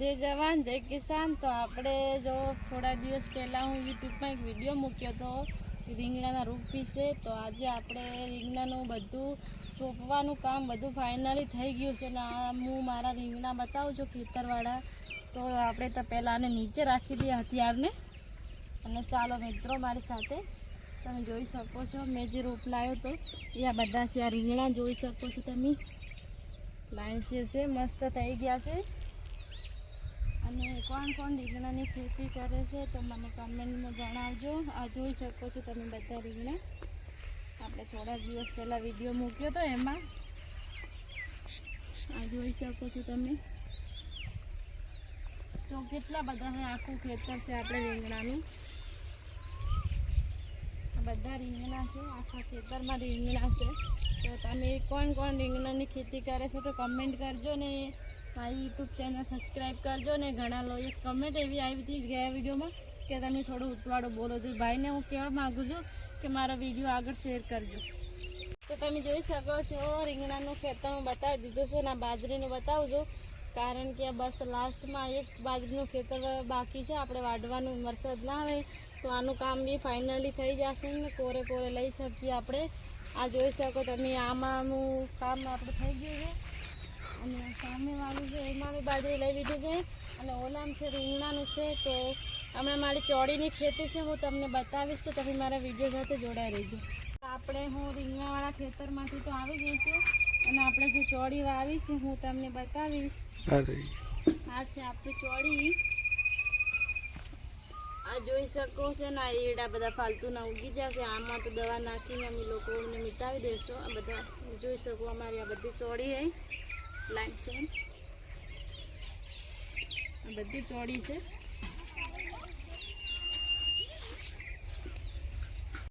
જય જવાન, જય કિસાન. તો આપણે જો થોડા દિવસ પહેલાં હું યુટ્યુબમાં એક વીડિયો મૂક્યો હતો રીંગણાના રૂપ વિશે. તો આજે આપણે રીંગણાનું બધું ચોપવાનું કામ બધું ફાઇનલી થઈ ગયું છે. અને આ હું મારા રીંગણા બતાવું છું ખેતરવાળા. તો આપણે તો પહેલાં આને નીચે રાખી દઈએ હથિયારને. અને ચાલો મિત્રો મારી સાથે તમે જોઈ શકો છો, મેં જે રોપ લાવ્યો તો એ આ બધા છે. આ રીંગણા જોઈ શકો છો તમે. લાઈન શેર છે, મસ્ત થઈ ગયા છે. અને કોણ કોણ રીંગણાની ખેતી કરે છે તો મને કમેન્ટમાં જણાવજો. આ જોઈ શકો છો તમે બધા રીંગણા. આપણે થોડા દિવસ પહેલાં વીડિયો મૂક્યો તો એમાં. આ જોઈ શકો છો તમે. તો કેટલા બધા આખું ખેતર છે આપણે રીંગણાનું? બધા રીંગણા છે, આખા ખેતરમાં રીંગણા છે. તો તમે કોણ કોણ રીંગણાની ખેતી કરે છે તો કમેન્ટ કરજો ને. મારી યુટ્યુબ ચેનલ સબસ્ક્રાઈબ કરજો ને ઘણા લોકો એક કમેન્ટ એવી આવી હતી ગયા વિડીયોમાં કે તમે થોડું ઉતવાળો બોલો છો ભાઈને હું કહેવા માગું છું કે મારો વીડિયો આગળ શેર કરજો. તો તમે જોઈ શકો છો, રીંગણાનું ખેતર હું બતાવી દીધું છે અને બાજરીનું બતાવું છું. કારણ કે બસ લાસ્ટમાં એક બાજરીનું ખેતર બાકી છે, આપણે વાઢવાનું વરસાદ ના આવે તો આનું કામ બી ફાઇનલી થઈ જશે ને કોરે કોરે લઈ શકીએ આપણે. આ જોઈ શકો તમે આમાંનું કામ આપણું થઈ ગયું છે. વાળું છે એમાં બાજરી લઈ લીધી છે અને ઓલામ છે રીંગણાનું છે. તો હમણાં મારી ચોળીની ખેતી છે હું તમને બતાવીશ તો તમે મારા વીડિયો સાથે જોડાઈ રહીજો. આપણે હું રીંગણાવાળા ખેતરમાંથી તો આવી ગઈ છું અને આપણે જે ચોળી વાવી છે હું તમને બતાવીશ. આ છે આપણી ચોળી. આ જોઈ શકો છો ને આ ઈડા બધા ફાલતુના ઉગી જશે આમાં તો દવા નાખીને અમે લોકો મિટાવી દેશો આ બધા જોઈ શકો અમારી આ બધી ચોળી હે. લાઈન છે. બધી ચોડી છે.